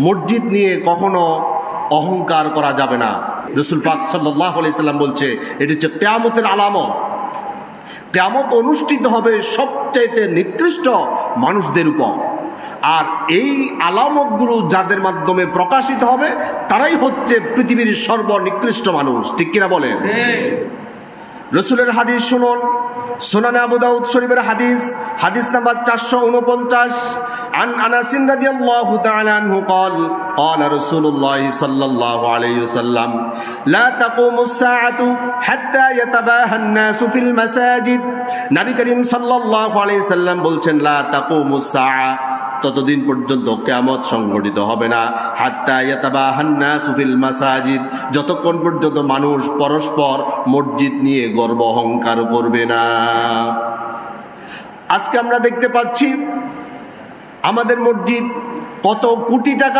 মসজিদ নিয়ে কখনো অহংকার করা যাবে না। রসুল পাক সাল্লাহ সাল্লাম বলছে এটি হচ্ছে কেয়ামতের আলামত। কেয়ামত অনুষ্ঠিত হবে সবচাইতে নিকৃষ্ট মানুষদের উপর। আর এই আলামতগুলো যাদের মাধ্যমে প্রকাশিত হবে তারাই হচ্ছে পৃথিবীর সর্বনিকৃষ্ট মানুষ। ঠিক কিনা বলেন? রসুলের হাদিস শুনুন। সোনানে আবু দাউদ শরীফের হাদিস হাদিস নাম্বার চারশো উনপঞ্চাশ عن انس رضي الله تعالى عنه قال قال رسول الله صلى الله عليه وسلم لا تقوم الساعة حتى يتباهى الناس في المساجد নবী করিম সাল্লাল্লাহু আলাইহি সাল্লাম বলছেন লা তাকুমুস সাআ ততদিন পর্যন্ত কেয়ামত সংঘটিত হবে না। ইয়াতাবাহান্না সুফিল মাসাজিদ, যতক্ষণ পর্যন্ত মানুষ পরস্পর মসজিদ নিয়ে গর্ব অহংকার করবে না। আজকে আমরা দেখতে পাচ্ছি, আমাদের মসজিদ কত কোটি টাকা